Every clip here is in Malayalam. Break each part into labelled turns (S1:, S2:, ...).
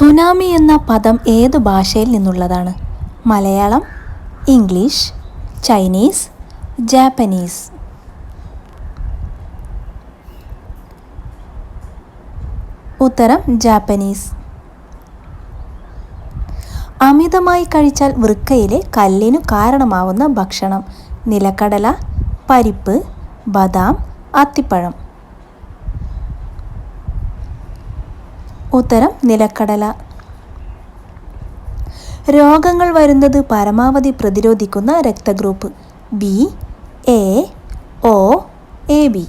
S1: സുനാമി എന്ന പദം ഏത് ഭാഷയിൽ നിന്നുള്ളതാണ്? Malayalam English Chinese Japanese. ഉത്തരം ജാപ്പനീസ്. അമിതമായി കഴിച്ചാൽ വൃക്കയിലെ കല്ലിനു കാരണമാവുന്ന ഭക്ഷണം. നിലക്കടല പരിപ്പ് ബദാം അത്തിപ്പഴം. ഉത്തരം നിലക്കടല. രോഗങ്ങൾ വരുന്നത് പരമാവധി പ്രതിരോധിക്കുന്ന രക്തഗ്രൂപ്പ്. B A O A B.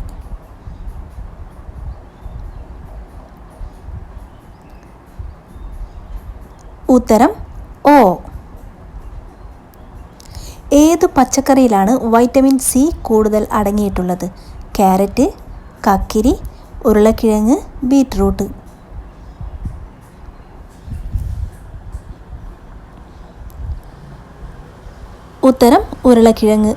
S1: ഉത്തരം ഓ ഏത് പച്ചക്കറിയിലാണ് വൈറ്റമിൻ സി കൂടുതൽ അടങ്ങിയിട്ടുള്ളത്? ക്യാരറ്റ് കക്കിരി ഉരുളക്കിഴങ്ങ് ബീറ്റ്റൂട്ട്. ഉത്തരം ഉരുളക്കിഴങ്ങ്.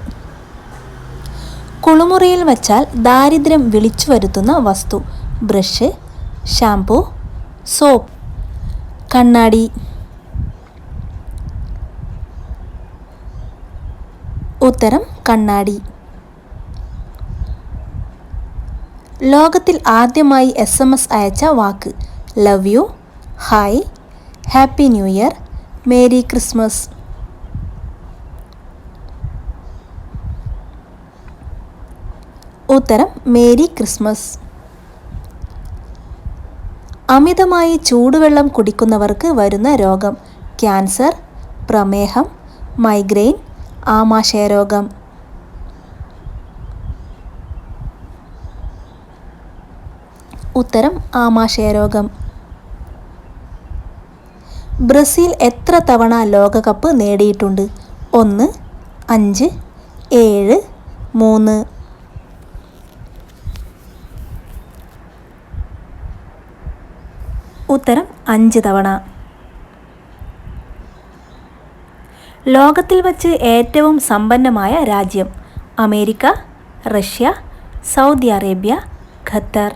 S1: കുളിമുറിയിൽ വച്ചാൽ ദാരിദ്ര്യം വിളിച്ചു വരുത്തുന്ന വസ്തു. Brush shampoo soap. കണ്ണാടി. ഉത്തരം കണ്ണാടി. ലോകത്തിൽ ആദ്യമായി എസ് എം എസ് അയച്ച വാക്ക്. Love you hi happy new year merry Christmas. ഉത്തരം മേരി ക്രിസ്മസ്. അമിതമായി ചൂടുവെള്ളം കുടിക്കുന്നവർക്ക് വരുന്ന രോഗം ക്യാൻസർ പ്രമേഹം മൈഗ്രെയിൻ ആമാശയരോഗം. ഉത്തരം ആമാശയരോഗം. ബ്രസീൽ എത്ര തവണ ലോകകപ്പ് നേടിയിട്ടുണ്ട്? ഒന്ന് അഞ്ച് ഏഴ് മൂന്ന്. ഉത്തരം അഞ്ച് തവണ. ലോകത്തിൽ വച്ച് ഏറ്റവും സമ്പന്നമായ രാജ്യം America Russia Saudi Arabia Qatar.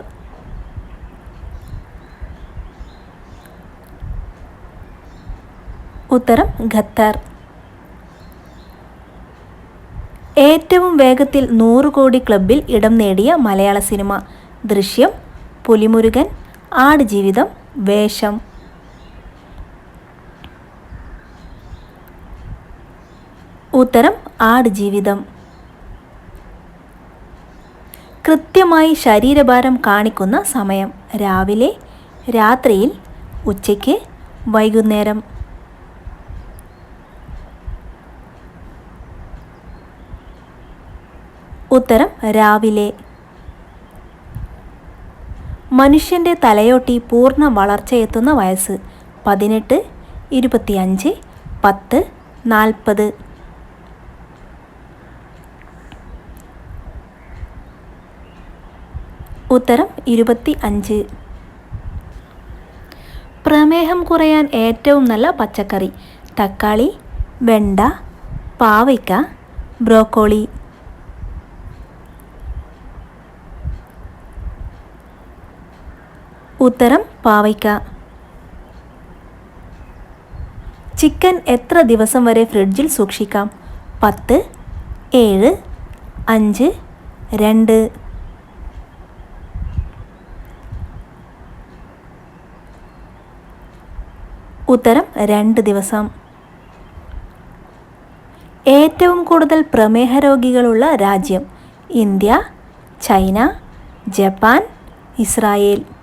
S1: ഉത്തരം ഖത്തർ. ഏറ്റവും വേഗത്തിൽ നൂറ് കോടി ക്ലബിൽ ഇടം നേടിയ മലയാള സിനിമ ദൃശ്യം പുലിമുരുകൻ ആടുജീവിതം വേഷം. ഉത്തരം ആടുജീവിതം കൃത്യമായി ശരീരഭാരം കാണിക്കുന്ന സമയം രാവിലെ രാത്രിയിൽ ഉച്ചയ്ക്ക് വൈകുന്നേരം. ഉത്തരം രാവിലെ. മനുഷ്യന്റെ തലയോട്ടി പൂർണ വളർച്ചയെത്തുന്ന വയസ്സ്. പതിനെട്ട് ഇരുപത്തിയഞ്ച് പത്ത് നാൽപ്പത്. ഉത്തരം ഇരുപത്തി അഞ്ച് പ്രമേഹം കുറയാൻ ഏറ്റവും നല്ല പച്ചക്കറി തക്കാളി വെണ്ട പാവയ്ക്ക ബ്രോക്കോളി. ഉത്തരം പാവയ്ക്ക. ചിക്കൻ എത്ര ദിവസം വരെ ഫ്രിഡ്ജിൽ സൂക്ഷിക്കാം? പത്ത് ഏഴ് അഞ്ച് രണ്ട്. ഉത്തരം രണ്ട് ദിവസം. ഏറ്റവും കൂടുതൽ പ്രമേഹ രോഗികളുള്ള രാജ്യം ഇന്ത്യ ചൈന ജപ്പാൻ ഇസ്രായേൽ.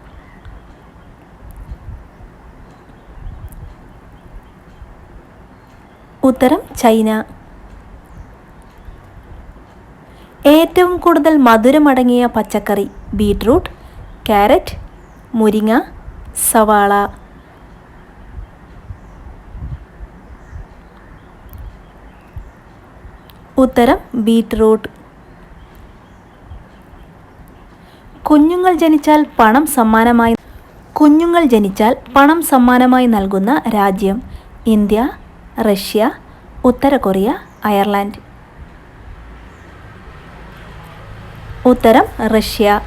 S1: ഉത്തരം ചൈന. ഏറ്റവും കൂടുതൽ മധുരമടങ്ങിയ പച്ചക്കറി ബീട്രൂട്ട് ക്യാരറ്റ് മുരിങ്ങ സവാള. ഉത്തരം ബീട്രൂട്ട്. കുഞ്ഞുങ്ങൾ ജനിച്ചാൽ പണം സമ്മാനമായി കുഞ്ഞുങ്ങൾ ജനിച്ചാൽ പണം സമ്മാനമായി നൽകുന്ന രാജ്യം ഇന്ത്യ. റഷ്യ ഉത്തര കൊറിയ അയർലാൻഡ്. ഉത്തരം റഷ്യ.